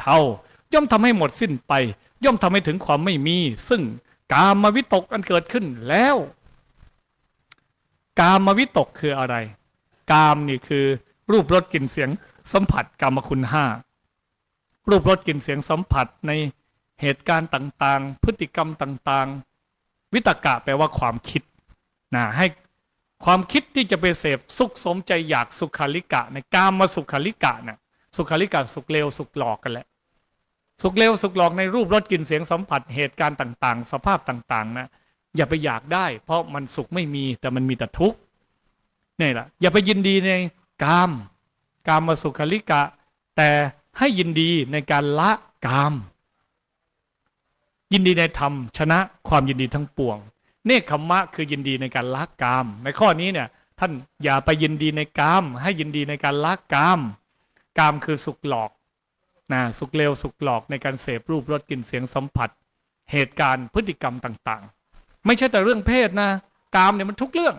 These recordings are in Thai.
เทาย่อมทำให้หมดสิ้นไป ย่อมทำให้ถึงความไม่มี ซึ่งกามวิตกอันเกิดขึ้นแล้ว กามวิตกคืออะไร กามนี่คือรูปรสกลิ่นเสียงสัมผัสกามคุณห้ารูปรสกลิ่นเสียงสัมผัสในเหตุการณ์ต่างๆ พฤติกรรมต่างๆ วิตกะแปลว่าความคิดนะให้ความคิดที่จะไปเสพสุขสมใจอยากสุขาริกะในกามมาสุขาริกะนะสุขาริกะสุขเลวสุขหลอกกันแหละ สุขเลวสุขหลอกในรูปรสกลิ่นเสียงสัมผัสเหตุการณ์ต่าง ๆ สภาพต่าง ๆ นะ อย่าไปอยากได้ เพราะมันสุขไม่มีแต่มันมีแต่ทุกข์นี่แหละอย่าไปยินดีในกาม กามมาสุขาริกะ แต่ให้ยินดีในการละกาม ยินดีในธรรม ชนะความยินดีทั้งปวง เนคขมมะคือยินดีในการละกาม ในข้อนี้เนี่ยท่านอย่าไปยินดีในกาม ให้ยินดีในการละกาม กามคือสุขหลอก นะสุขเลวสุขหลอกในการเสพรูปรสกลิ่นเสียงสัมผัส เหตุการณ์พฤติกรรมต่างๆ ไม่ใช่แต่เรื่องเพศนะกามเนี่ยมันทุกเรื่อง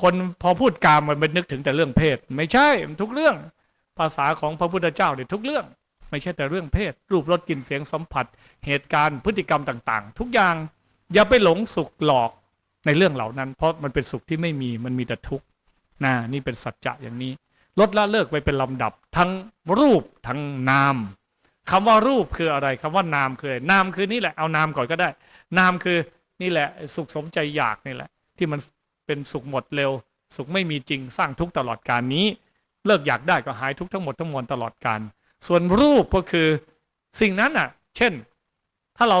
คนพอพูดกามมันเป็นนึกถึงแต่เรื่องเพศ ไม่ใช่มันทุกเรื่อง ภาษาของพระพุทธเจ้าเนี่ยทุกเรื่อง ไม่ใช่แต่เรื่องเพศ รูปรสกลิ่นเสียงสัมผัส เหตุการณ์พฤติกรรมต่างๆ ทุกอย่างอย่าไปหลงสุขหลอกในเรื่องเหล่านั้น เพราะมันเป็นสุขที่ไม่มีมันมีแต่ทุกข์นะนี่เป็นสัจจะอย่างนี้ ลดละเลิกไปเป็นลำดับทั้งรูปทั้งนาม คำว่ารูปคืออะไรคำว่านามคืออะไรนามคือนี่แหละเอานามก่อนก็ได้ นามคือนี่แหละ สุขสมใจอยากนี่แหละ ที่มันเป็นสุขหมดเร็ว สุขไม่มีจริงสร้างทุกข์ตลอดการนี้ เลิกอยากได้ก็หายทุกข์ทั้งหมดทั้งมวลตลอดการส่วนรูปก็คือสิ่งนั้นอะ เช่น ถ้าเรา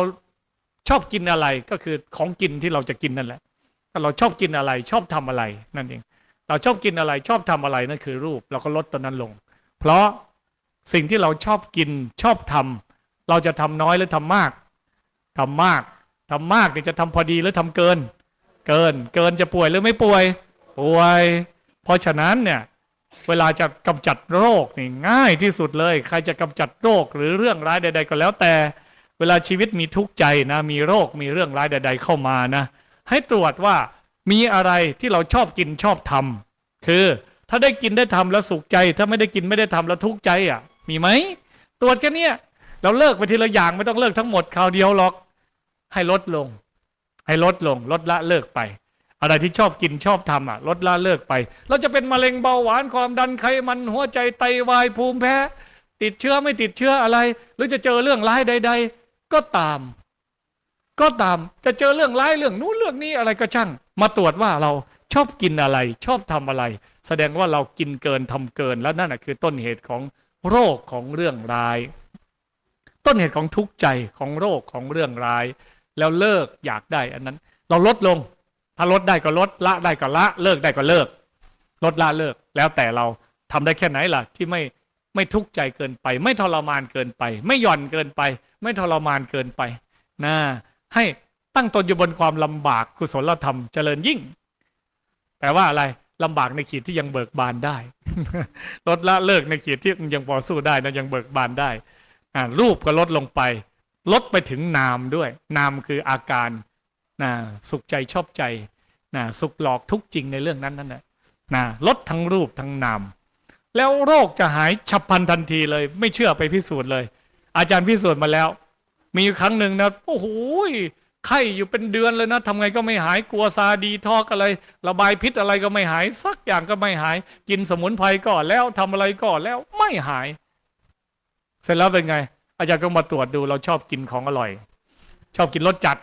ชอบกินอะไรก็คือของกินที่เราจะกินนั่นแหละถ้าเราชอบกินอะไรชอบทำอะไรนั่นเอง เราชอบกินอะไรชอบทำอะไรนั่นคือรูป เราก็ลดตัวนั้นลง เพราะ สิ่งที่เราชอบกินชอบทำเราจะทำน้อยหรือทำมากทำมากทำมากเนี่ยจะทำพอดีหรือทำเกิน เกินเกินจะป่วยหรือไม่ป่วย ป่วย เพราะฉะนั้นเนี่ยเวลาจะกำจัดโรคนี่ง่ายที่สุดเลย ใครจะกำจัดโรคหรือเรื่องร้ายใด ๆ ก็แล้วแต่ เวลาชีวิตมีทุกข์ใจนะ มีโรคมีเรื่องร้ายใด ๆ เข้ามานะ ให้ตรวจว่ามีอะไรที่เราชอบกินชอบทำคือถ้าได้กินได้ทำแล้วสุขใจ ถ้าไม่ได้กินไม่ได้ทำแล้วทุกข์ใจอะ มีไหมตรวจกันเนี่ยเราเลิกไปทีละอย่างไม่ต้องเลิกทั้งหมดคราวเดียวหรอก ให้ลดลง ให้ลดลง ลดละเลิกไป อะไรที่ชอบกินชอบทำอะ ลดละเลิกไป เราจะเป็นมะเร็งเบาหวานความดันไขมันหัวใจไตวายภูมิแพ้ ติดเชื้อไม่ติดเชื้ออะไร หรือจะเจอเรื่องร้ายใด ๆ ก็ตาม ก็ตามจะเจอเรื่องร้ายเรื่องนู้นเรื่องนี้อะไรก็ช่าง มาตรวจว่าเราชอบกินอะไร ชอบทำอะไร แสดงว่าเรากินเกินทำเกินแล้วนั่นแหะคือต้นเหตุของ โรคของเรื่องร้าย ต้นเหตุของทุกข์ใจของโรคของเรื่องร้าย แล้วเลิกอยากได้อันนั้น เราลดลง ถ้าลดได้ก็ลดละได้ก็ละ เลิกได้ก็เลิก ลดละเลิก แล้วแต่เราทำได้แค่ไหนล่ะ ที่ไม่ไม่ทุกข์ใจเกินไป ไม่ทรมานเกินไป ไม่หย่อนเกินไป ไม่ทรมานเกินไปนะให้ตั้งตนอยู่บนความลำบากกุศลธรรมเจริญยิ่งแปลว่าอะไรลำบากในขีดที่ยังเบิกบานได้ ลดละเลิกในขีดที่ยังพอสู้ได้นะยังเบิกบานได้อ่ารูปก็ลดลงไป ลดไปถึงนามด้วย นามคืออาการนะสุขใจชอบใจนะสุขหลอกทุกจริงในเรื่องนั้นนั่นแหละนะลดทั้งรูปทั้งนามแล้วโรคจะหายฉับพลันทันทีเลย ไม่เชื่อไปพิสูจน์เลย อาจารย์พิสูจน์มาแล้ว มีครั้งหนึ่งนะโอ้โห ไข้อยู่เป็นเดือนเลยนะทำไงก็ไม่หายกลัวซาดีทอกอะไร ระบายพิษอะไรก็ไม่หาย สักอย่างก็ไม่หาย กินสมุนไพรก่อนแล้วทำอะไรก่อนแล้วไม่หาย เสร็จแล้วเป็นไง อาจารย์ก็มาตรวจดูเราชอบกินของอร่อย ชอบกินรสจัด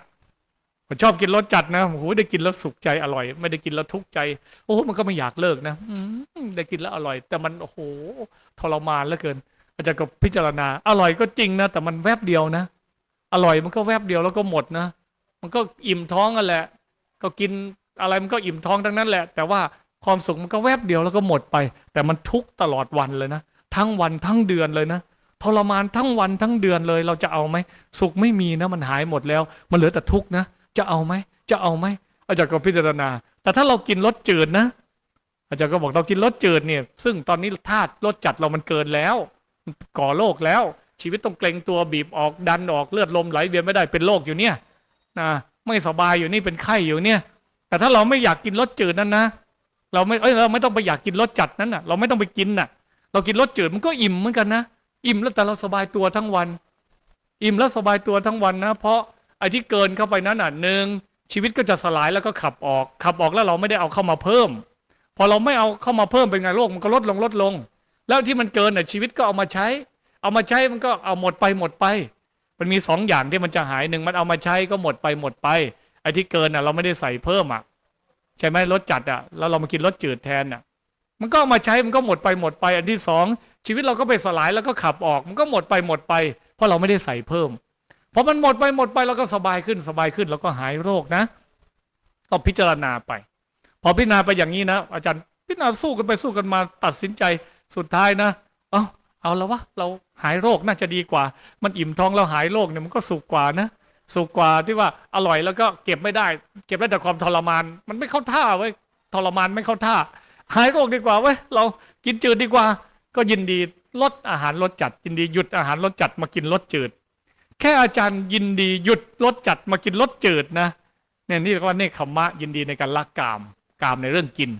ผมชอบกินรสจัดนะโอ้โหได้กินแล้วสุขใจอร่อย ไม่ได้กินแล้วทุกข์ใจ โอ้โหมันก็ไม่อยากเลิกนะได้กินแล้วอร่อย แต่มันโอ้โหทรมานเหลือเกิน อาจารย์ก็พิจารณา อร่อยก็จริงนะแต่มันแวบเดียวนะ อร่อยมันก็แวบเดียวแล้วก็หมดนะ มันก็อิ่มท้องกันแหละ ก็กินอะไรมันก็อิ่มท้องทั้งนั้นแหละ แต่ว่าความสุขมันก็แวบเดียวแล้วก็หมดไป แต่มันทุกตลอดวันเลยนะ ทั้งวันทั้งเดือนเลยนะทรมานทั้งวันทั้งเดือนเลย เราจะเอาไหมสุขไม่มีนะมันหายหมดแล้ว มันเหลือแต่ทุกนะ จะเอาไหมจะเอาไหมอาจารย์ก็พิจารณา แต่ถ้าเรากินรสจืดนะ อาจารย์ก็บอกเรากินรสจืดเนี่ย ซึ่งตอนนี้ธาตุรสจัดเรามันเกินแล้ว ก่อโรคแล้ว ชีวิตต้องเกรงตัวบีบออกดันออกเลือดลมไหลเวียนไม่ได้เป็นโรคอยู่เนี่ย นะไม่สบายอยู่นี่เป็นไข้อยู่เนี่ย แต่ถ้าเราไม่อยากกินรสจืดนั้นนะเราไม่เอ้ยเราไม่ต้องไปอยากกินรสจัดนั้นน่ะ เราไม่ต้องไปกินน่ะ เรากินรสจืดมันก็อิ่มเหมือนกันนะอิ่มแล้วแต่เราสบายตัวทั้งวัน อิ่มแล้วสบายตัวทั้งวันนะ เพราะไอ้ที่เกินเข้าไปนั้นอะหนึ่งชีวิตก็จะสลายแล้วก็ขับออก ขับออกแล้วเราไม่ได้เอาเข้ามาเพิ่ม พอเราไม่เอาเข้ามาเพิ่มเป็นไงโลกมันก็ลดลงลดลง แล้วที่มันเกินน่ะชีวิตก็เอามาใช้ เอามาใช้มันก็เอาหมดไปหมดไป มันมีสองอย่างที่มันจะหายหนึ่งมันเอามาใช้ก็หมดไปหมดไป ไอ้ที่เกินอะ เราไม่ได้ใส่เพิ่มอะใช่ไหมรสจัดอะแล้วเรามากินรสจืดแทนอะ มันก็เอามาใช้มันก็หมดไปหมดไป อันที่สองชีวิตเราก็ไปสลายแล้วก็ขับออก มันก็หมดไปหมดไป เพราะเราไม่ได้ใส่เพิ่มพอมันหมดไปหมดไปเราก็สบายขึ้นสบายขึ้นแล้วก็หายโรคนะก็พิจารณาไป พอพิจารณาไปอย่างนี้นะอาจารย์พิจารณาสู้กันไปสู้กันมาตัดสินใจสุดท้ายนะ เอาเอาแล้ววะเรา หายโรคน่าจะดีกว่า มันอิ่มท้องเราหายโรคเนี่ยมันก็สุขกว่านะสุขกว่าที่ว่าอร่อยแล้วก็เก็บไม่ได้ เก็บได้แต่ความทรมาน มันไม่เข้าท่าเว้ยทรมานไม่เข้าท่า หายโรคดีกว่าเว้ยเรากินจืดดีกว่า ก็ยินดีลดอาหารลดจัด ยินดีหยุดอาหารลดจัดมากินลดจืด แค่อาจารย์ยินดีหยุดลดจัดมากินลดจืดนะเนี่ยนี่เรียกว่าเนคขมมะยินดีในการละกามกามในเรื่องกิน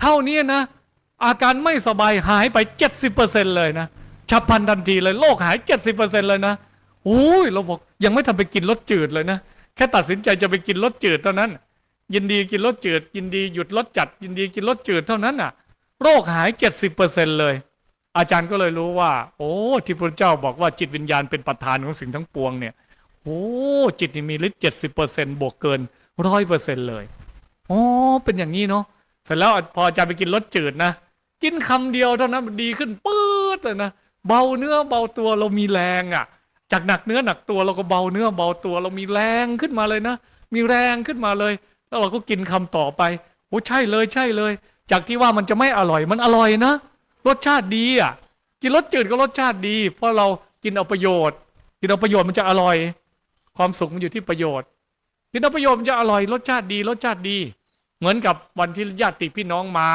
เท่านี้นะ อาการไม่สบายหายไป 70%เลยนะ ฉับพลันทันทีเลยโรคหาย 70%เลยนะโอ้ยเราบอกยังไม่ทำไปกินรสจืดเลยนะ แค่ตัดสินใจจะไปกินรสจืดเท่านั้น ยินดีกินรสจืด ยินดีหยุดรสจัด ยินดีกินรสจืดเท่านั้นอะ โรคหาย 70%เลย อาจารย์ก็เลยรู้ว่า โอ้ที่พระเจ้าบอกว่าจิตวิญญาณเป็นประธานของสิ่งทั้งปวงเนี่ยโอ้จิตนี่มีฤทธิ์เจ็ดสิบเปอร์เซ็นบวกเกินร้อยเปอร์เซ็นเลยโอ้เป็นอย่างนี้เนาะเสร็จแล้วพออาจารย์ไปกินรสจืดนะ กินคำเดียวเท่านั้นดีขึ้นปื๊ดเลยนะ เบาเนื้อเบาตัวเรามีแรงอะ จากหนักเนื้อหนักตัวเราก็เบาเนื้อเบาตัวเรามีแรงขึ้นมาเลยนะ มีแรงขึ้นมาเลย แล้วเราก็กินคำต่อไปโอ้ใช่เลยใช่เลย จากที่ว่ามันจะไม่อร่อยมันอร่อยนะรสชาติดีอะ กินรสจืดก็รสชาติดี เพราะเรากินเอาประโยชน์ กินเอาประโยชน์มันจะอร่อย ความสุขมันอยู่ที่ประโยชน์ กินเอาประโยชน์มันจะอร่อยรสชาติดีรสชาติดี เหมือนกับวันที่ญาติพี่น้องมา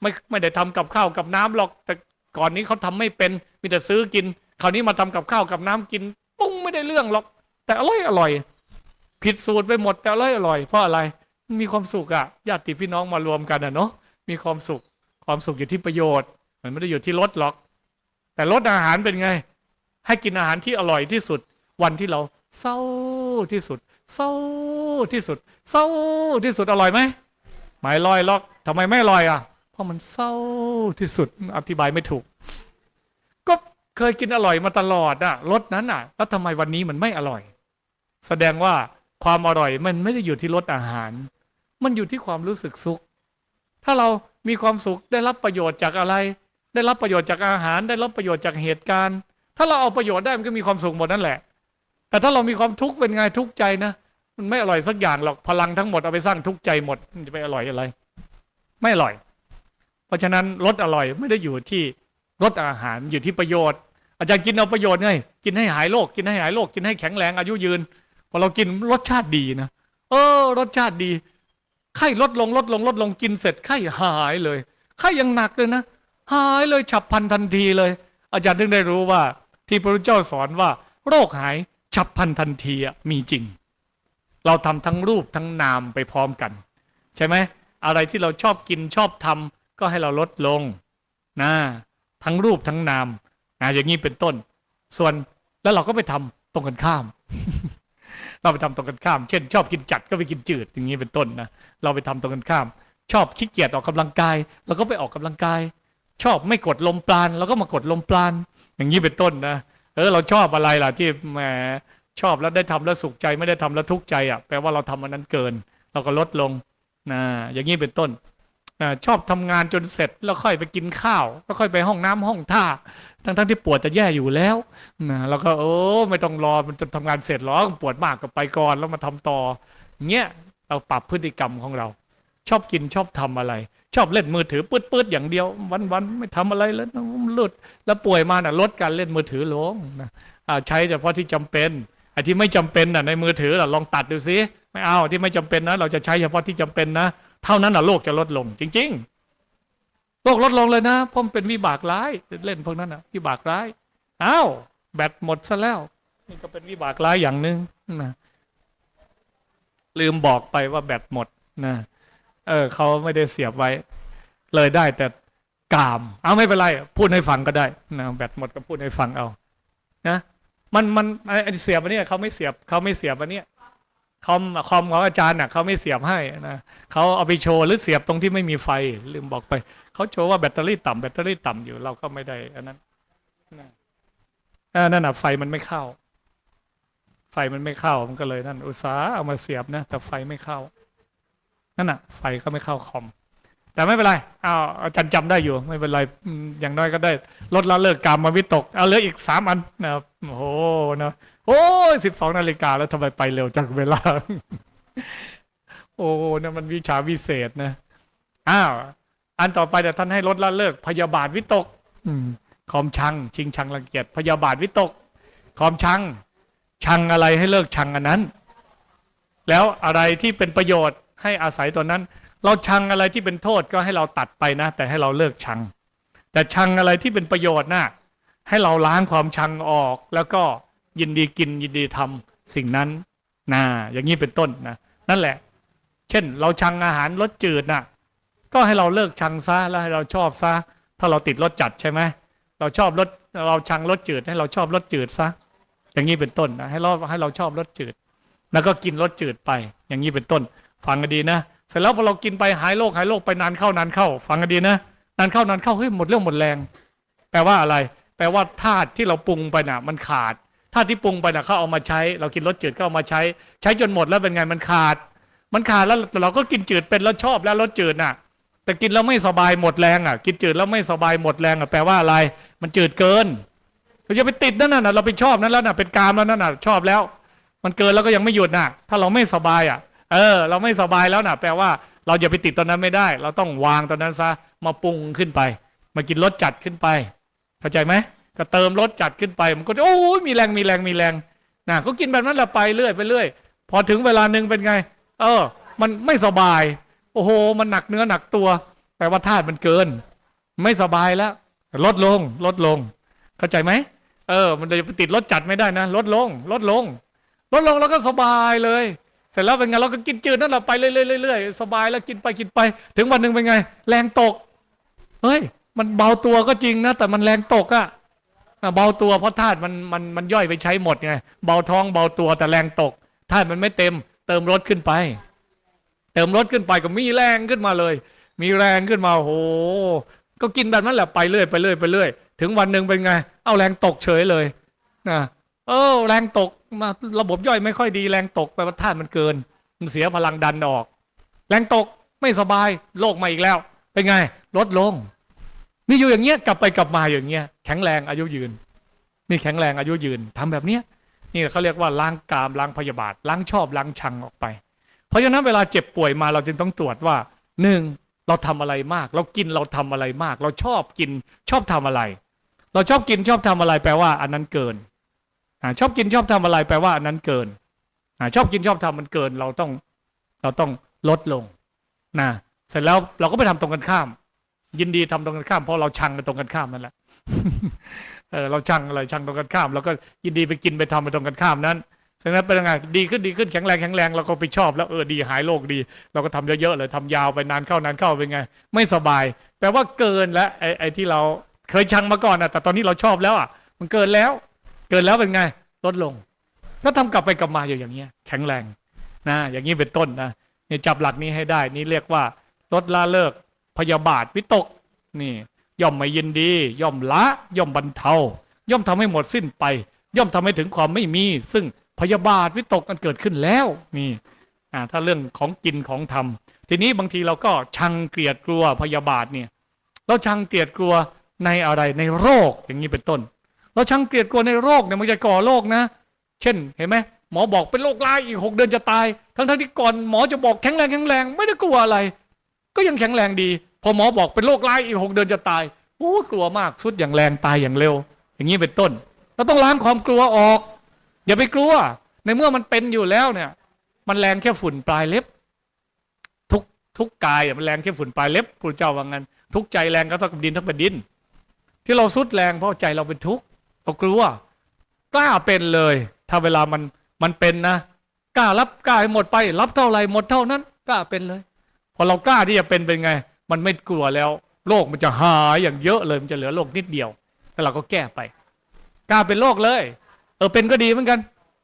ไม่ไม่ได้ทำกับข้าวกับน้ำหรอกแต่ ก่อนนี้เขาทำไม่เป็นมีแต่ซื้อกิน คราวนี้มาทำกับข้าวกับน้ำกินปุ้งไม่ได้เรื่องหรอก แต่อร่อยอร่อย ผิดสูตรไปหมดแต่อร่อยอร่อยเพราะอะไรมีความสุขอะญาติพี่น้องมารวมกันอะเนาะมีความสุข ความสุขอยู่ที่ประโยชน์ มันไม่ได้อยู่ที่รสหรอก แต่รสอาหารเป็นไง ให้กินอาหารที่อร่อยที่สุด วันที่เราเศร้าที่สุด เศร้าที่สุด เศร้าที่สุดอร่อยไหมไม่อร่อยหรอกทำไมไม่อร่อยอะ ราะมันเศร้าที่สุดอธิบายไม่ถูก ก็เคยกินอร่อยมาตลอดอะรสนั้นอะแล้วทำไมวันนี้มันไม่อร่อย แสดงว่าความอร่อยมันไม่ได้อยู่ที่รสอาหาร มันอยู่ที่ความรู้สึกสุข ถ้าเรามีความสุขได้รับประโยชน์จากอะไร ได้รับประโยชน์จากอาหาร ได้รับประโยชน์จากเหตุการณ์ ถ้าเราเอาประโยชน์ได้มันก็มีความสุขหมดนั่นแหละ แต่ถ้าเรามีความทุกข์เป็นไงทุกข์ใจนะมันไม่อร่อยสักอย่างหรอกพลังทั้งหมดเอาไปสร้างทุกข์ใจหมดมันจะไปอร่อยอะไร ไม่อร่อย เพราะฉะนั้นรสอร่อยไม่ได้อยู่ที่รสอาหารอยู่ที่ประโยชน์ อาจารย์กินเอาประโยชน์ไงกินให้หายโรคกินให้หายโรคกินให้แข็งแรงอายุยืนพอเรากินรสชาติดีนะเออ รสชาติดีไข้ลดลงลดลงลดลงกินเสร็จไข้หายเลยไข้ยังหนักเลยนะหายเลยฉับพลันทันทีเลย อาจารย์ถึงได้รู้ว่า ที่พระพุทธเจ้าสอนว่า โรคหายฉับพลันทันทีอะมีจริง เราทำทั้งรูปทั้งนามไปพร้อมกัน ใช่ไหมอะไรที่เราชอบกินชอบทำ ก็ให้เราลดลงนะทั้งรูปทั้งนามนะอย่างนี้เป็นต้น ส่วนแล้วเราก็ไปทำตรงกันข้าม เราไปทำตรงกันข้าม เช่น ชอบกินจัดก็ไปกินจืด อย่างนี้เป็นต้นนะเราไปทำตรงกันข้าม ชอบขี้เกียจออกกำลังกายเราก็ไปออกกำลังกาย ชอบไม่กดลมปราณเราก็มากดลมปราณอย่างนี้เป็นต้นนะเออเราชอบอะไรล่ะที่แหมชอบแล้วได้ทำแล้วสุขใจไม่ได้ทำแล้วทุกข์ใจอะแปลว่าเราทำอันนั้นเกิน เราก็ลดลงนะอย่างนี้เป็นต้น นะชอบทำงานจนเสร็จแล้วค่อยไปกินข้าว แล้วค่อยไปห้องน้ำห้องท่า ทั้งทั้งๆที่ปวดจะแย่อยู่แล้วนะแล้วก็โอ้ไม่ต้องรอมันจะทำงานเสร็จหรอกปวดมากก็ไปก่อนแล้วมาทำต่อเงี้ยเราปรับพฤติกรรมของเรา ชอบกินชอบทำอะไร ชอบเล่นมือถือปืดๆอย่างเดียว วันๆไม่ทำอะไรแล้วมันหลุดแล้วป่วยมาน่ะลดการเล่นมือถือลงนะใช้เฉพาะที่จำเป็นไอ้ที่ไม่จำเป็นน่ะในมือถือน่ะลองตัดดูซิไม่เอาที่ไม่จำเป็นนะ เราจะใช้เฉพาะที่จำเป็นนะ เท่านั้นน่ะโลกจะลดลง จริง ๆ โลกลดลงเลยนะเพราะมันเป็นวิบากร้ายเล่นพวกนั้นนะวิบากร้ายอ้าวแบตหมดซะแล้ว นี่ก็เป็นวิบากร้ายอย่างหนึ่งนะลืมบอกไปว่าแบตหมดนะเออเขาไม่ได้เสียบไว้ เลยได้แต่กาม เอาไม่เป็นไร พูดให้ฟังก็ได้นะแบตหมดก็พูดให้ฟังเอา นะ มันมันไอเสียบอันเนี้ยเขาไม่เสียบเขาไม่เสียบอันเนี้ย คอมคอมของอาจารย์น่ะเขาไม่เสียบให้นะเขาเอาไปโชว์หรือเสียบตรงที่ไม่มีไฟลืมบอกไปเขาโชว์ว่าแบตเตอรี่ต่ำแบตเตอรี่ต่ำอยู่เราก็ไม่ได้อันนั้นนั่นน่ะไฟมันไม่เข้า ไฟมันไม่เข้ามันก็เลยนั่น อุตสาห์เอามาเสียบนะแต่ไฟไม่เข้านั่นน่ะ ไฟก็ไม่เข้าคอม แต่ไม่เป็นไรเอาวอาจารย์จำได้อยู่ ไม่เป็นไรอย่างน้อยก็ได้ ลดละเลิกกรรมมาวิตก เอาเหลืออีกสามอันนะโอ้โหนะ โอ้ยสิบสองนาฬิกาแล้วทำไมไปเร็วจังเวลา โอ้นะมันวิชาวิเศษนะ อ้าว อันต่อไปเดี๋ยวท่านให้ลดละเลิก พยาบาทวิตก อืมคอมชัง ชิงชังรังเกียจพยาบาทวิตก คอมชัง ชังอะไรให้เลิกชังอันนั้น แล้วอะไรที่เป็นประโยชน์ให้อาศัยตัวนั้น เราชังอะไรที่เป็นโทษก็ให้เราตัดไปนะ แต่ให้เราเลิกชัง แต่ชังอะไรที่เป็นประโยชน์น่ะให้เราล้างความชังออกแล้วก็ ยินดีกินยินดีทำสิ่งนั้นนะอย่างนี้เป็นต้นนะนั่นแหละ เช่น เราชังอาหารรสจืดน่ะก็ให้เราเลิกชังซะแล้วให้เราชอบซะถ้าเราติดรสจัดใช่ไหมเราชอบรสเราชังรสจืดให้เราชอบรสจืดซะอย่างนี้เป็นต้นนะให้เราให้เราชอบรสจืด แล้วก็กินรสจืดไป อย่างนี้เป็นต้น ฟังกันดีนะเสร็จแล้วพอเรากินไปหายโรคหายโรคไปนานเข้านานเข้า ฟังกันดีนะนานเข้านานเข้าเฮ้ยหมดเรื่องหมดแรง แปลว่าอะไร แปลว่าธาตุที่เราปรุงไปน่ะ มันขาด ธาที่ปรุงไปน่ะเขาเอามาใช้ เรากินรสจืดก็เอามาใช้ ใช้จนหมดแล้วเป็นไงมันขาด มันขาดแล้วเราก็กินจืดเป็นแล้วชอบแล้วรสจืดน่ะ แต่กินแล้วไม่สบายหมดแรงอะ กินจืดแล้วไม่สบายหมดแรงอะแปลว่าอะไร มันจืดเกินเราจะไปติดนั่นน่ะเราไปชอบนั้นแล้วน่ะเป็นกามแล้วนั่นน่ะชอบแล้ว มันเกินแล้วก็ยังไม่หยุดน่ะ ถ้าเราไม่สบายอะ เออ เราไม่สบายแล้วน่ะ แปลว่าเราอย่าไปติดตอนนั้นไม่ได้ เราต้องวางตอนนั้นซะมาปรุงขึ้นไป มากินรสจัดขึ้นไป เข้าใจไหม ก็เติมรสจัดขึ้นไป มันก็จะโอ้ยมีแรงมีแรงมีแรงนะก็กินแบบนั้นละไปเรื่อยไปเรื่อย พอถึงเวลาหนึ่งเป็นไง เออ มันไม่สบาย โอ้โห มันหนักเนื้อหนักตัวแปลว่าธาตุมันเกิน ไม่สบายแล้ว ลดลง ลดลง เข้าใจไหมเออ มันจะไปติดรสจัดไม่ได้นะ ลดลง ลดลง ลดลงแล้วก็สบายเลย เสร็จแล้วเป็นไงเราก็กินจืดนั่นแหละไปเรื่อยๆเรื่อยสบายแล้วกินไปกินไป ถึงวันหนึ่งเป็นไง แรงตก เฮ้ย มันเบาตัวก็จริงนะแต่มันแรงตกอะ่ะ เบาตัวเพราะธาตุมันมันมันย่อยไปใช้หมดไงเบาท้องเบาตัวแต่แรงตกธาตุมันไม่เต็ม เติมรถขึ้นไป เติมรถขึ้นไปก็มีแรงขึ้นมาเลย มีแรงขึ้นมาโอ้โหก็กินแบบนั้นแหละไปเรื่อยไปเรื่อยไปเรื่อยถึงวันหนึ่งเป็นไง เอาแรงตกเฉยเลยนะเออแรงตกมาระบบย่อยไม่ค่อยดีแรงตกแปว่าธาตุมันเกิน มันเสียพลังดันออก แรงตกไม่สบายโรคมาอีกแล้ว เป็นไงลดลง นี่อยู่อย่างเงี้ยกลับไปกลับมาอย่างเงี้ยแข็งแรงอายุยืน นี่แข็งแรงอายุยืนทำแบบเนี้ยนี่เขาเรียกว่าล้างกามล้างพยาบาทล้างชอบล้างชังออกไป เพราะฉะนั้นเวลาเจ็บป่วยมาเราจึงต้องตรวจว่าหนึ่งเราทำอะไรมาก เรากินเราทำอะไรมาก เราชอบกินชอบทำอะไร เราชอบกินชอบทำอะไรแปลว่าอันนั้นเกินอชอบกินชอบทำอะไรแปลว่าอันนั้นเกินอชอบกินชอบทำมันเกิน เราต้องเราต้องลดลงนะเสร็จแล้วเราก็ไปทำตรงกันข้าม ยินดีทำตรงกันข้ามเพราะเราชังกันตรงกันข้ามนั่นแหละเออเราชังอะไรชังตรงกันข้ามเราก็ยินดีไปกินไปทำไปตรงกันข้ามนั้นฉะนั้นเป็นยังไงดีขึ้นดีขึ้นแข็งแรงแข็งแรงเราก็ไปชอบแล้วเออดีหายโรคดี เราก็ทำเยอะๆเลยทำยาวไปนานเข้านานเข้าเป็นไง ไม่สบายแปลว่าเกินแล้วไอ้ไอ้ที่เราเคยชังมาก่อนอะ แต่ตอนนี้เราชอบแล้วอะ มันเกินแล้ว เกินแล้วเป็นไง ลดลง ก็ทำกลับไปกลับมาอยู่อย่างเงี้ย แข็งแรงนะอย่างนี้เป็นต้นนะนี่จับหลักนี้ให้ได้ นี่เรียกว่าลดละเลิก พยาบาทวิตกนี่ ย่อมไม่ยินดี ย่อมละ ย่อมบรรเทา ย่อมทำให้หมดสิ้นไป ย่อมทำให้ถึงความไม่มี ซึ่งพยาบาทวิตกมันเกิดขึ้นแล้วนี่อ่าถ้าเรื่องของกินของทำทีนี้บางทีเราก็ชังเกลียดกลัวพยาบาทเนี่ยเราชังเกลียดกลัวในอะไรในโรคอย่างนี้เป็นต้น เราชังเกลียดกลัวในโรคเนี่ยมันจะก่อโรคนะ เช่นเห็นไหมหมอบอกเป็นโรคร้ายอีกหกเดือนจะตาย ทั้งทั้งๆที่ก่อนหมอจะบอกแข็งแรงแข็งแรง ไม่ได้กลัวอะไร ก็ยังแข็งแรงดี พอหมอบอกเป็นโรคร้ายอีกหกเดือนจะตายโอ้กลัวมากสุดอย่างแรงตายอย่างเร็ว อย่างนี้เป็นต้น เราต้องล้างความกลัวออก อย่าไปกลัว ในเมื่อมันเป็นอยู่แล้วเนี่ย มันแรงแค่ฝุ่นปลายเล็บ ทุกทุกกายมันแรงแค่ฝุ่นปลายเล็บพระเจ้าว่างั้น ทุกใจแรงก็เท่ากับดินทั้งแผ่นดิน ที่เราสุดแรงเพราะใจเราเป็นทุกข์เรากลัวกล้าเป็นเลย ถ้าเวลามันมันเป็นนะกล้ารับกล้าให้หมดไป รับเท่าไหร่หมดเท่านั้นกล้าเป็นเลย พอเรากล้าที่จะเป็นเป็นไง มันไม่กลัวแล้วโรคมันจะหายอย่างเยอะเลยมันจะเหลือโรคนิดเดียวแล้วเราก็แก้ไปกล้าเป็นโรคเลย เออเป็นก็ดีเหมือนกัน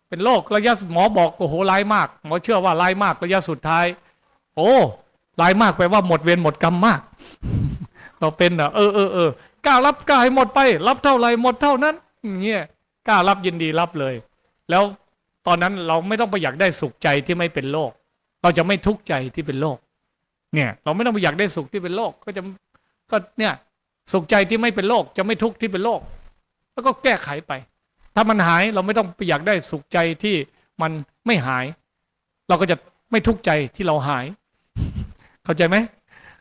เป็นโรคระยะหมอบอกโอ้โหร้ายมากหมอเชื่อว่าร้ายมากระยะสุดท้าย โอ้ร้ายมากแปลว่าหมดเวรหมดกรรมมาก เราเป็นอะเออเออเออกล้ารับกล้าให้หมดไป รับเท่าไรหมดเท่านั้นเงี้ยกล้ารับยินดีรับเลย แล้วตอนนั้นเราไม่ต้องไปอยากได้สุขใจที่ไม่เป็นโรคเราจะไม่ทุกข์ใจที่เป็นโรค เนี่ย เราไม่ต้องไปอยากได้สุขที่เป็นโรคก็จะก็เนี่ยสุขใจที่ไม่เป็นโรคจะไม่ทุกข์ที่เป็นโรคแล้วก็แก้ไขไป ถ้ามันหายเราไม่ต้องไปอยากได้สุขใจที่มันไม่หาย เราก็จะไม่ทุกข์ใจที่เราหาย เข้าใจไหม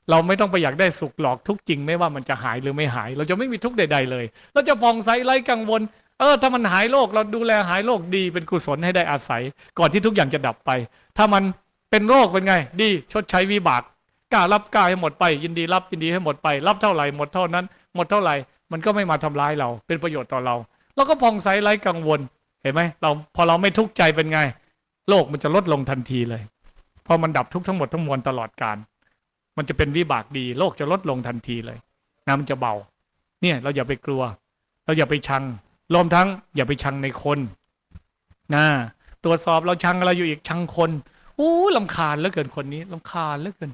เราไม่ต้องไปอยากได้สุขหลอกทุกจริงไม่ว่ามันจะหายหรือไม่หาย เราจะไม่มีทุกข์ใด ๆ เลยเราจะผ่องใสไร้กังวล เออ ถ้ามันหายโรคเราดูแลหายโรคดีเป็นกุศลให้ได้อาศัย ก่อนที่ทุกอย่างจะดับไป ถ้ามันเป็นโรคเป็นไง ดีชดใช้วิบาก กล้ารับกล้าให้หมดไป ยินดีรับยินดีให้หมดไป รับเท่าไหร่หมดเท่านั้น หมดเท่าไหร่ มันก็ไม่มาทำร้ายเรา เป็นประโยชน์ต่อเรา เราก็ผ่องใสไร้กังวล เห็นไหมเราพอเราไม่ทุกข์ใจเป็นไง โลกมันจะลดลงทันทีเลย พอมันดับทุกข์ทั้งหมดทั้งมวลตลอดการมันจะเป็นวิบากดี โลกจะลดลงทันทีเลยน้ำมันจะเบา เนี่ยเราอย่าไปกลัว เราอย่าไปชังรวมทั้งอย่าไปชังในคนนะตรวจสอบเราชังอะไรอยู่อีกชังคนอู้ลำคาญเหลือเกินคนนี้ลำคาญเหลือเกิน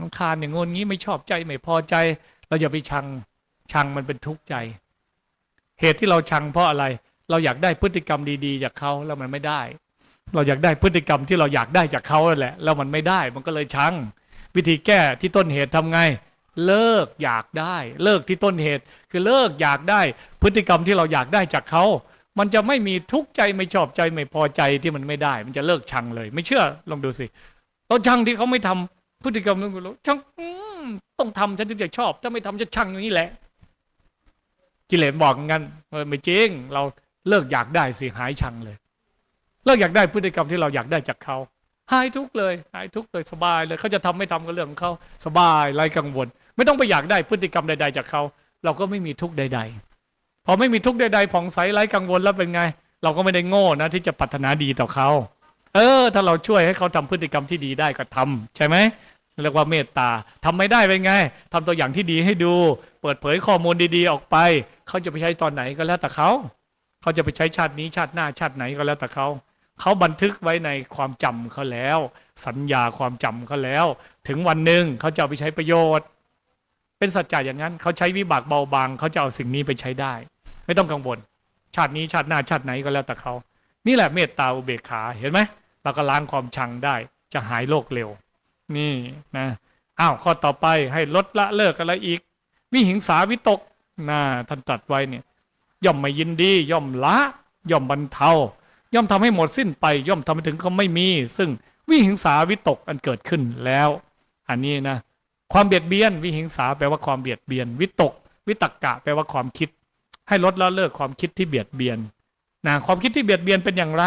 ลำคาญอย่างงนงี้ไม่ชอบใจไม่พอใจ เราอย่าไปชังชังมันเป็นทุกข์ใจ เหตุที่เราชังเพราะอะไร เราอยากได้พฤติกรรมดีๆ จากเขาแล้วมันไม่ได้ เราอยากได้พฤติกรรมที่เราอยากได้จากเขาแหละ แล้วมันไม่ได้ มันก็เลยชัง วิธีแก้ที่ต้นเหตุทำไง เลิกอยากได้ เลิกที่ต้นเหตุ คือเลิกอยากได้ พฤติกรรมที่เราอยากได้จากเขา มันจะไม่มีทุกข์ใจไม่ชอบใจไม่พอใจที่มันไม่ได้ มันจะเลิกชังเลย ไม่เชื่อลองดูสิเราชังที่เขาไม่ทำ พฤติกรรมนั้นเราชังต้องทำฉันถึงจะชอบ ถ้าไม่ทำจะชังอย่างนี้แหละ กิเลสบอกงั้นไม่จริง เราเลิกอยากได้สิหายชังเลย เลิกอยากได้พฤติกรรมที่เราอยากได้จากเขาหายทุกเลย หายทุกเลยสบายเลยเขาจะทำไม่ทำก็เรื่องของเขาสบายไร้กังวล ไม่ต้องไปอยากได้พฤติกรรมใด ๆ จากเขาเราก็ไม่มีทุกใด ๆ พอไม่มีทุกใด ๆผ่องใสไร้กังวลแล้วเป็นไง เราก็ไม่ได้โง่นะ ที่จะปรารถนาดีต่อเขาเออ ถ้าเราช่วยให้เขาทำพฤติกรรมที่ดีได้ก็ทำใช่ไหม เรียกว่าเมตตาทำไม่ได้เป็นไงทำตัวอย่างที่ดีให้ดู เปิดเผยข้อมูลดีๆออกไป เขาจะไปใช้ตอนไหนก็แล้วแต่เขาเขาจะไปใช้ชาตินี้ชาติหน้าชาติไหนก็แล้วแต่เขาเขาบันทึกไว้ในความจำเขาแล้ว สัญญาความจำเขาแล้ว ถึงวันหนึ่งเขาจะเอาไปใช้ประโยชน์ เป็นสัจจะอย่างนั้นเขาใช้วิบากเบาบางเขาจะเอาสิ่งนี้ไปใช้ได้ ไม่ต้องกังวล ชาตินี้ชาติหน้าชาติไหนก็แล้วแต่เขานี่แหละเมตตาอุเบกขาเห็นไหมเราก็ล้างความชังได้จะหายโรคเร็ว นี่นะอ้าวข้อต่อไปให้ลดละเลิกอะไรอีก วิหิงสาวิตกนะท่านตรัสไว้เนี่ย ย่อมไม่ยินดี ย่อมละ ย่อมบรรเทา ย่อมทำให้หมดสิ้นไป ย่อมทำให้ถึงเขาไม่มี ซึ่งวิหิงสาวิตกอันเกิดขึ้นแล้ว อันนี้นะ ความเบียดเบียน วิหิงสาแปลว่าความเบียดเบียน วิตก วิตกกะแปลว่าความคิด ให้ลดละเลิกความคิดที่เบียดเบียนนะความคิดที่เบียดเบียนเป็นอย่างไร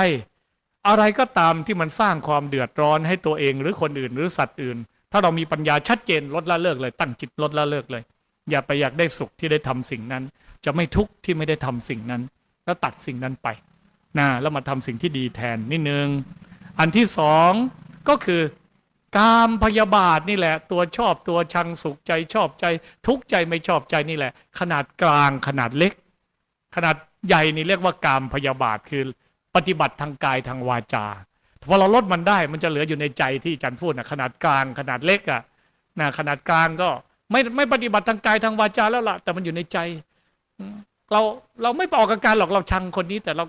อะไรก็ตามที่มันสร้างความเดือดร้อนให้ตัวเองหรือคนอื่นหรือสัตว์อื่น ถ้าเรามีปัญญาชัดเจนลดละเลิกเลย ตั้งจิตลดละเลิกเลย อย่าไปอยากได้สุขที่ได้ทำสิ่งนั้น จะไม่ทุกข์ที่ไม่ได้ทำสิ่งนั้น แล้วตัดสิ่งนั้นไปนะแล้วมาทำสิ่งที่ดีแทนนิดนึงอันที่สองก็คือกามพยาบาทนี่แหละ ตัวชอบตัวชังสุขใจชอบใจ ทุกข์ใจไม่ชอบใจนี่แหละ ขนาดกลางขนาดเล็ก ขนาดใหญ่นี่เรียกว่ากามพยาบาทคือ ปฏิบัติทางกายทางวาจาพอเราลดมันได้มันจะเหลืออยู่ในใจที่อาจารย์พูดนะขนาดกลางขนาดเล็กอะนะขนาดกลางก็ไม่ไม่ปฏิบัติทางกายทางวาจาแล้วล่ะ แต่มันอยู่ในใจเราเราไม่ออกอาการหรอกเราชังคนนี้แต่เรา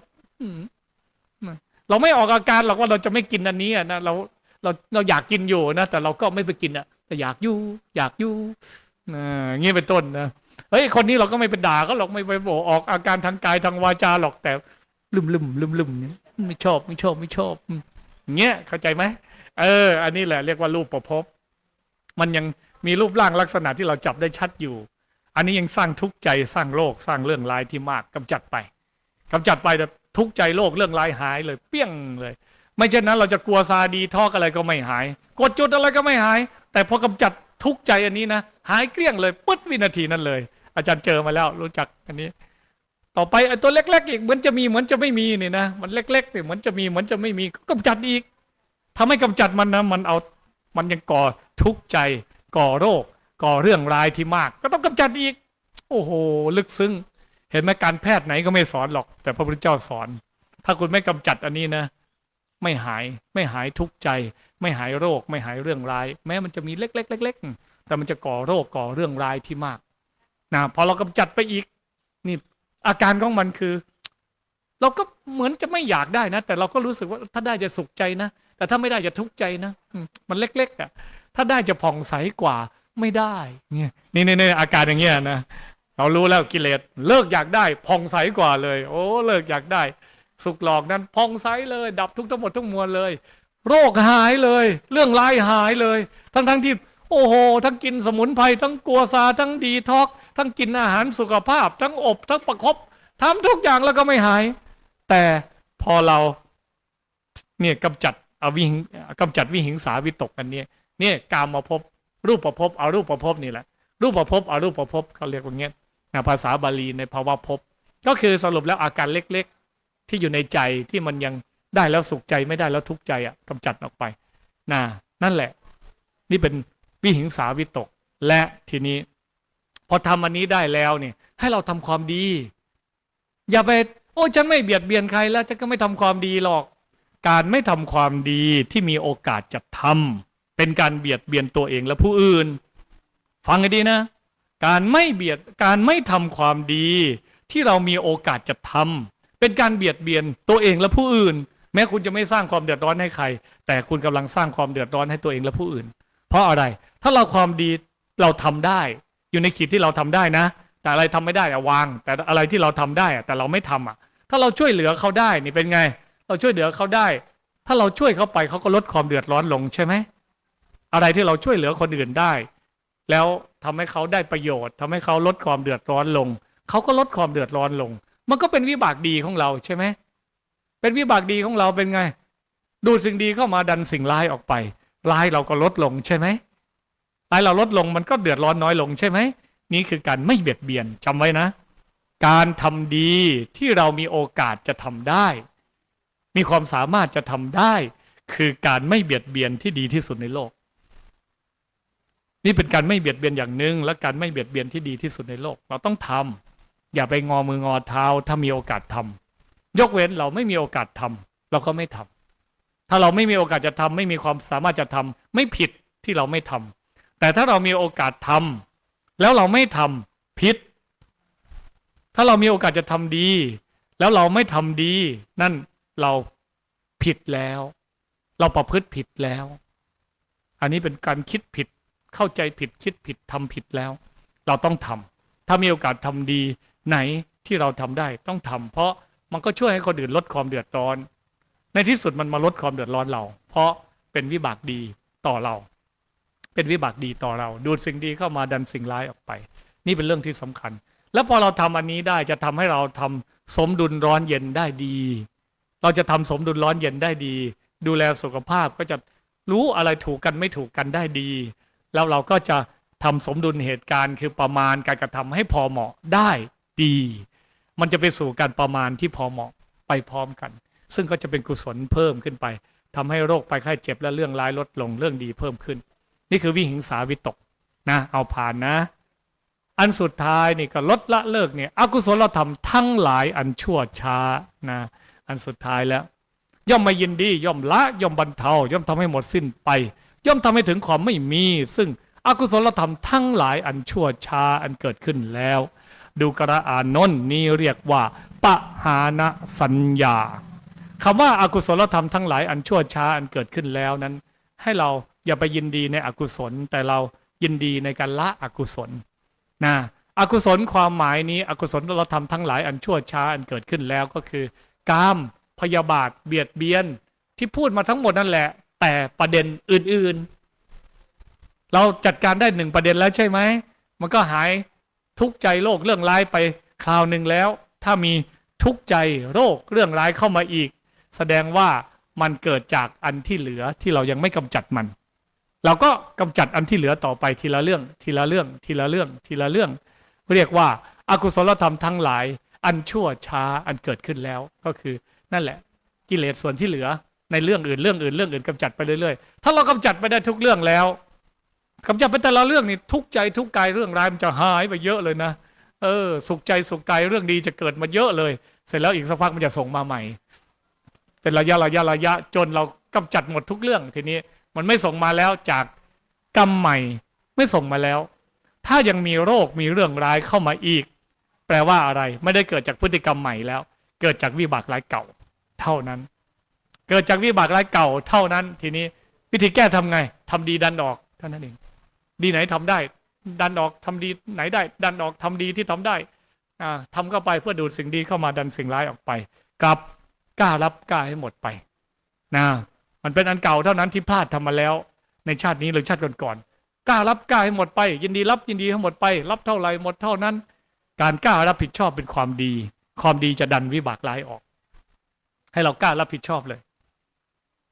เราไม่ออกอาการหรอกว่าเราจะไม่กินอันนี้อะนะเราเราเราอยากกินอยู่นะแต่เราก็ไม่ไปกินอะแต่อยากอยู่อยากอยู่นะอย่างงี้เป็นต้นนะเฮ้ยคนนี้เราก็ไม่ไปด่าเขาหรอกไม่ไปบอกออกอาการทางกายทางวาจาหรอกแต่ ลืมลืมลืมลืมเนี่ยไม่ชอบไม่ชอบไม่ชอบเงี้ยเข้าใจไหมเออ อันนี้แหละเรียกว่ารูปประพบ มันยังมีรูปร่างลักษณะที่เราจับได้ชัดอยู่ อันนี้ยังสร้างทุกข์ใจสร้างโลกสร้างเรื่องร้ายที่มากกำจัดไปกำจัดไปแต่ทุกข์ใจโลกเรื่องร้ายหายเลย เปี้ยงเลย ไม่เช่นนั้นเราจะกลัวซาดีทอกอะไรก็ไม่หาย กดจุดอะไรก็ไม่หาย แต่พอกำจัดทุกข์ใจอันนี้นะหายเกลี้ยงเลยปึ๊ดวินาทีนั้นเลย อาจารย์เจอมาแล้วรู้จักอันนี้ ต่อไปไอ้ตัวเล็กๆอีกเหมือนจะมีเหมือนจะไม่มีนี่นะมันเล็กๆเนี่ยเหมือนจะมีเหมือนจะไม่มีก็กำจัดอีกทำให้กำจัดมันนะมันเอามันยังก่อทุกข์ใจก่อโรค ก่อเรื่องร้ายที่มาก ก็ต้องกำจัดอีก โอ้โห ลึกซึ้งเห็นไหมการแพทย์ไหนก็ไม่สอนหรอก แต่พระพุทธเจ้าสอน ถ้าคุณไม่กำจัดอันนี้นะ ไม่หายไม่หายทุกข์ใจ ไม่หายโรค ไม่หายเรื่องร้าย แม้มันจะมีเล็กๆเล็กๆแต่มันจะก่อโรคก่อเรื่องร้ายที่มากนะพอเรากำจัดไปอีกนี่ อาการของมันคือ เราก็เหมือนจะไม่อยากได้นะ แต่เราก็รู้สึกว่าถ้าได้จะสุขใจนะ แต่ถ้าไม่ได้จะทุกข์ใจนะมันเล็กๆอะถ้าได้จะผ่องใสกว่าไม่ได้เนี่ยนี่นี่อาการอย่างเงี้ยนะเรารู้แล้วกิเลสเลิกอยากได้ผ่องใสกว่าเลย โอ้เลิกอยากได้ สุขหลอกนั้นผ่องใสเลย ดับทุกทั้งหมดทั้งมวลเลย โรคหายเลย เรื่องร้ายหายเลย ทั้งทั้งที่ โอ้โห ทั้งกินสมุนไพรทั้งกัวซาทั้งดีท็อกซ์ ทั้งกินอาหารสุขภาพ ทั้งอบทั้งประคบทำทุกอย่างแล้วก็ไม่หาย แต่พอเราเนี่ยกำจัดอวิหิงกำจัดวิหิงสาวิตกอันเนี้ยเนี่ยกามมาพบรูปประพบอารูปประพบนี่แหละ รูปประพบอารูปประพบเขาเรียกว่าเงี้ยนภาษาบาลีในภาวะภพก็คือสรุปแล้วอาการเล็กๆ ที่อยู่ในใจที่มันยังได้แล้วสุขใจไม่ได้แล้วทุกข์ใจอะกำจัดออกไปนะนั่นแหละ นี่เป็นวิหิงสาวิตก และทีนี้ พอทำอันนี้ได้แล้วเนี่ย ให้เราทำความดี อย่าไป โอ้ฉันไม่เบียดเบียนใครแล้วฉันก็ไม่ทำความดีหรอก การไม่ทำความดีที่มีโอกาสจะทำเป็นการเบียดเบียนตัวเองและผู้อื่น ฟังให้ดีนะ การไม่เบียดการไม่ทำความดี ที่เรามีโอกาสจะทำเป็นการเบียดเบียนตัวเองและผู้อื่น แม้คุณจะไม่สร้างความเดือดร้อนให้ใคร แต่คุณกำลังสร้างความเดือดร้อนให้ตัวเองและผู้อื่น เพราะอะไรถ้าเราความดีเราทำได้ อยู่ในขีดที่เราทำได้นะ แต่อะไรทำไม่ได้อะวาง แต่อะไรที่เราทำได้อะแต่เราไม่ทำอะถ้าเราช่วยเหลือเขาได้นี่เป็นไง เราช่วยเหลือเขาได้ ถ้าเราช่วยเขาไปเขาก็ลดความเดือดร้อนลงใช่ไหมอะไรที่เราช่วยเหลือคนอื่นได้ แล้วทำให้เขาได้ประโยชน์ทำให้เขาลดความเดือดร้อนลงเขาก็ลดความเดือดร้อนลง มันก็เป็นวิบากดีของเราใช่ไหมเป็นวิบากดีของเราเป็นไง ดูดสิ่งดีเข้ามาดันสิ่งร้ายออกไปร้ายเราก็ลดลงใช่ไหม รายเราลดลงมันก็เดือดร้อนน้อยลงใช่ไหม นี่คือการไม่เบียดเบียนจำไว้นะ การทำดีที่เรามีโอกาสจะทำได้ มีความสามารถจะทำได้ คือการไม่เบียดเบียนที่ดีที่สุดในโลก นี่เป็นการไม่เบียดเบียนอย่างหนึ่งและการไม่เบียดเบียนที่ดีที่สุดในโลก เราต้องทำอย่าไปงอมืองอเท้าถ้ามีโอกาสทำยกเว้นเราไม่มีโอกาสทำเราก็ไม่ทำถ้าเราไม่มีโอกาสจะทำไม่มีความสามารถจะทำไม่ผิดที่เราไม่ทำ แต่ถ้าเรามีโอกาสทำแล้วเราไม่ทำผิดถ้าเรามีโอกาสจะทำดี แล้วเราไม่ทำดี นั่นเราผิดแล้ว เราประพฤติผิดแล้ว อันนี้เป็นการคิดผิดเข้าใจผิดคิดผิดทำผิดแล้ว เราต้องทำถ้ามีโอกาสทำดีไหนที่เราทำได้ต้องทำเพราะมันก็ช่วยให้คนอื่นลดความเดือดร้อน ในที่สุดมันมาลดความเดือดร้อนเรา เพราะเป็นวิบากดีต่อเรา เป็นวิบากดีต่อเรา ดูดสิ่งดีเข้ามาดันสิ่งร้ายออกไป นี่เป็นเรื่องที่สำคัญ แล้วพอเราทำอันนี้ได้จะทำให้เราทำสมดุลร้อนเย็นได้ดี เราจะทำสมดุลร้อนเย็นได้ดี ดูแลสุขภาพก็จะรู้อะไรถูกกันไม่ถูกกันได้ดี แล้วเราก็จะทำสมดุลเหตุการณ์ คือประมาณการกระทำให้พอเหมาะได้ดี มันจะไปสู่การประมาณที่พอเหมาะไปพร้อมกัน ซึ่งก็จะเป็นกุศลเพิ่มขึ้นไปทำให้โรคไปไข้เจ็บและเรื่องร้ายลดลงเรื่องดีเพิ่มขึ้น นี่คือวิหิงสาวิตกนะเอาผ่านนะ อันสุดท้ายนี่ก็ลดละเลิกเนี่ยอกุศลธรรมทั้งหลายอันชั่วช้านะอันสุดท้ายแล้ว ย่อมไม่ยินดี ย่อมละย่อมบรรเทา ย่อมทำให้หมดสิ้นไป ย่อมทำให้ถึงความไม่มี ซึ่งอกุศลธรรมทั้งหลายอันชั่วช้าอันเกิดขึ้นแล้ว ดูกระอานนท์นี้เรียกว่าปะหานะสัญญาคำว่าอากุศลธรรมทั้งหลายอันชั่วช้าอันเกิดขึ้นแล้วนั้น ให้เรา อย่าไปยินดีในอกุศล แต่เรายินดีในการละอกุศลนะอกุศลความหมายนี้อกุศลเราทำทั้งหลายอันชั่วช้าอันเกิดขึ้นแล้วก็คือกามพยาบาทเบียดเบียนที่พูดมาทั้งหมดนั่นแหละ แต่ประเด็นอื่นๆ เราจัดการได้หนึ่งประเด็นแล้วใช่ไหมมันก็หายทุกข์ใจโรคเรื่องร้ายไปคราวหนึ่งแล้ว ถ้ามีทุกข์ใจโรคเรื่องร้ายเข้ามาอีก แสดงว่ามันเกิดจากอันที่เหลือที่เรายังไม่กำจัดมัน เราก็กำจัดอันที่เหลือต่อไปทีละเรื่อง ทีละเรื่อง ทีละเรื่อง ทีละเรื่อง เรียกว่าอากุศลธรรมทั้งหลาย อันชั่วช้าอันเกิดขึ้นแล้ว ก็คือนั่นแหละ กิเลสส่วนที่เหลือในเรื่องอื่นเรื่องอื่นเรื่องอื่นกำจัดไปเรื่อยๆ ถ้าเรากำจัดไปได้ทุกเรื่องแล้วกำจัดไปแต่ละเรื่องนี่ทุกใจทุกกายเรื่องร้ายมันจะหายไปเยอะเลยนะ เออ สุขใจสุขกายเรื่องดีจะเกิดมาเยอะเลย เสร็จแล้วอีกสักพักมันจะส่งมาใหม่ เป็นระยะระยะระยะจนเรากำจัดหมดทุกเรื่องทีนี้ มันไม่ส่งมาแล้วจากกรรมใหม่ไม่ส่งมาแล้ว ถ้ายังมีโรคมีเรื่องร้ายเข้ามาอีก แปลว่าอะไรไม่ได้เกิดจากพฤติกรรมใหม่แล้ว เกิดจากวิบากร้ายเก่า เท่านั้น เกิดจากวิบากร้ายเก่าเท่านั้น ทีนี้วิธีแก้ทำไงทำดีดันออกเท่านั้นเอง ดีไหนทำได้ ดันออกทำดีไหนได้ ดันออกทำดีที่ทำได้อ่าทำเข้าไปเพื่อดูดสิ่งดีเข้ามาดันสิ่งร้ายออกไปกลับกล้ารับกล้าให้หมดไปนะ มันเป็นอันเก่าเท่านั้นที่พลาดทำมาแล้ว ในชาตินี้หรือชาติก่อนๆกล้ารับกล้าให้หมดไป ยินดีรับยินดีให้หมดไป รับเท่าไหร่หมดเท่านั้น การกล้ารับผิดชอบเป็นความดี ความดีจะดันวิบากร้ายออก ให้เรากล้ารับผิดชอบเลย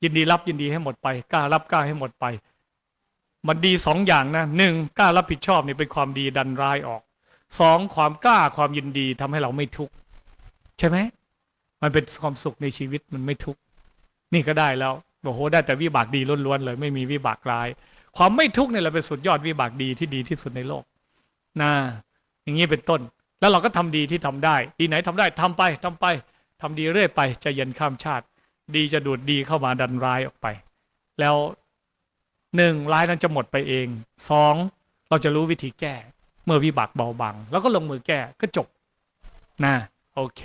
ยินดีรับยินดีให้หมดไป กล้ารับกล้าให้หมดไป มันดีสองอย่างนะหนึ่งกล้ารับผิดชอบนี่เป็นความดีดันร้ายออกสองความกล้าความยินดีทำให้เราไม่ทุกข์ใช่ไหมมันเป็นความสุขในชีวิตมันไม่ทุกข์นี่ก็ได้แล้ว โอ้โหได้แต่วิบากดีล้วนๆเลย ไม่มีวิบากร้าย ความไม่ทุกข์เนี่ยแหละเป็นสุดยอดวิบากดีที่ดีที่สุดในโลกนะอย่างนี้เป็นต้น แล้วเราก็ทำดีที่ทำได้ ดีไหนทำได้ทำไปทำไปทำดีเรื่อยไปจะเย็นข้ามชาติ ดีจะดูดดีเข้ามาดันร้ายออกไป แล้วหนึ่งร้ายนั้นจะหมดไปเองสองเราจะรู้วิธีแก้ เมื่อวิบากเบาบางแล้วก็ลงมือแก้ก็จบนะโอเค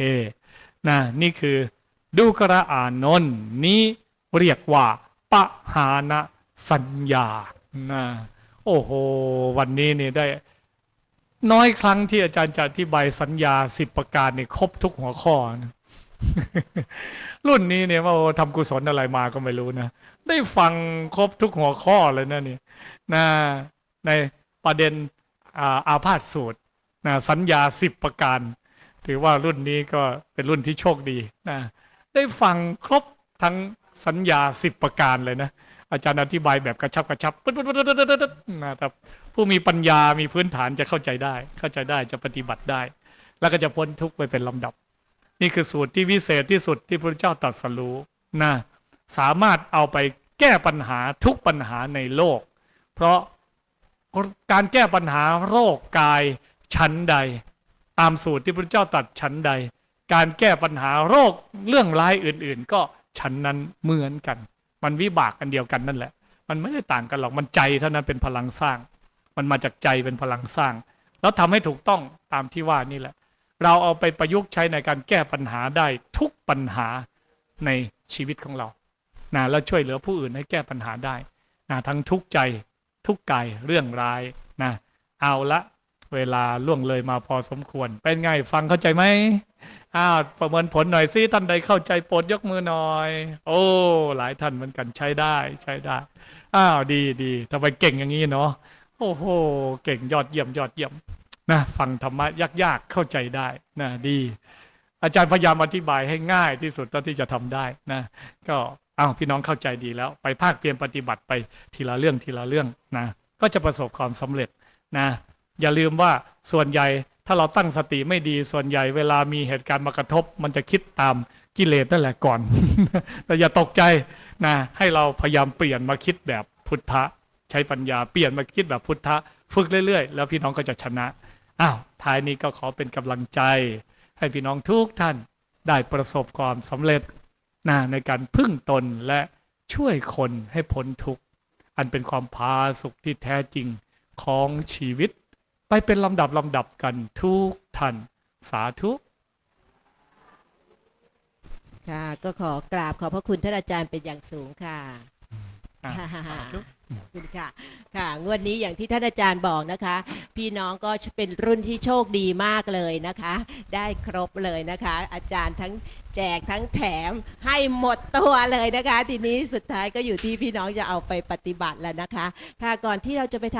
นะนี่คือดูกระอานนท์นี้ เรียกว่าปะหานะสัญญานะโอ้โห วันนี้เนี่ยได้ น้อยครั้งที่อาจารย์จะอธิบายสัญญาสิบประการเนี่ยครบทุกหัวข้อนะรุ่นนี้เนี่ยว่าทำกุศลอะไรมาก็ไม่รู้นะ ได้ฟังครบทุกหัวข้อเลยนะนี่นะในประเด็นอาอาพาธสูตรนะสัญญาสิบประการ ถือว่ารุ่นนี้ก็เป็นรุ่นที่โชคดีนะได้ฟังครบทั้ง สัญญาสิบประการเลยนะ อาจารย์อธิบายแบบกระชับกระชับปึ๊ดปึ๊ดปึ๊ดปึ๊ดปึ๊ดปึ๊ดนะแต่ผู้มีปัญญามีพื้นฐานจะเข้าใจได้ เข้าใจได้จะปฏิบัติได้ แล้วก็จะพ้นทุกข์ไปเป็นลำดับ นี่คือสูตรที่วิเศษที่สุดที่พระเจ้าตรัสรู้นะสามารถเอาไปแก้ปัญหาทุกปัญหาในโลก เพราะการแก้ปัญหาโรคกายชั้นใด ตามสูตรที่พระเจ้าตรัสชั้นใด การแก้ปัญหาโรคเรื่องร้ายอื่น ๆ ก็ ชั้นนั้นเหมือนกัน มันวิบากกันเดียวกันนั่นแหละ มันไม่ได้ต่างกันหรอกมันใจเท่านั้นเป็นพลังสร้าง มันมาจากใจเป็นพลังสร้าง แล้วทำให้ถูกต้องตามที่ว่านี่แหละ เราเอาไปประยุกต์ใช้ในการแก้ปัญหาได้ทุกปัญหาในชีวิตของเรานะแล้วช่วยเหลือผู้อื่นให้แก้ปัญหาได้นะทั้งทุกใจทุกกายเรื่องร้ายนะเอาละ เวลาล่วงเลยมาพอสมควร เป็นไงฟังเข้าใจไหมอ้าวประเมินผลหน่อยสิท่านใดเข้าใจโปรดยกมือหน่อย โอ้ หลายท่านเหมือนกันใช้ได้ใช้ได้อ้าวดีดีทำไมเก่งอย่างนี้เนาะโอ้โหเก่งยอดเยี่ยมยอดเยี่ยมนะฟังธรรมะยากๆเข้าใจได้นะดี อาจารย์พยายามอธิบายให้ง่ายที่สุดเท่าที่จะทำได้นะก็อ้าวพี่น้องเข้าใจดีแล้ว ไปภาคเพียรปฏิบัติไปทีละเรื่องทีละเรื่องนะก็จะประสบความสำเร็จนะ อย่าลืมว่าส่วนใหญ่ถ้าเราตั้งสติไม่ดีส่วนใหญ่เวลามีเหตุการณ์มากระทบ มันจะคิดตามกิเลสนั่นแหละก่อน แต่อย่าตกใจนะให้เราพยายามเปลี่ยนมาคิดแบบพุทธะ ใช้ปัญญาเปลี่ยนมาคิดแบบพุทธะฝึกเรื่อยๆ แล้วพี่น้องก็จะชนะอ้าวท้ายนี้ก็ขอเป็นกำลังใจ ให้พี่น้องทุกท่านได้ประสบความสำเร็จนะในการพึ่งตนและช่วยคนให้พ้นทุกข์อันเป็นความพาสุขที่แท้จริงของชีวิต ไปเป็นลำดับลำดับกันทุกท่านสาธุ ค่ะก็ขอกราบขอบพระคุณท่านอาจารย์เป็นอย่างสูงค่ะ อะสาธุ ขอบคุณค่ะ ค่ะ งวดนี้อย่างที่ท่านอาจารย์บอกนะคะ พี่น้องก็เป็นรุ่นที่โชคดีมากเลยนะคะ ได้ครบเลยนะคะ อาจารย์ทั้งแจกทั้งแถมให้หมดตัวเลยนะคะ ทีนี้สุดท้ายก็อยู่ที่พี่น้องจะเอาไปปฏิบัติแล้วนะคะ ค่ะ ก่อนที่เราจะไปทาน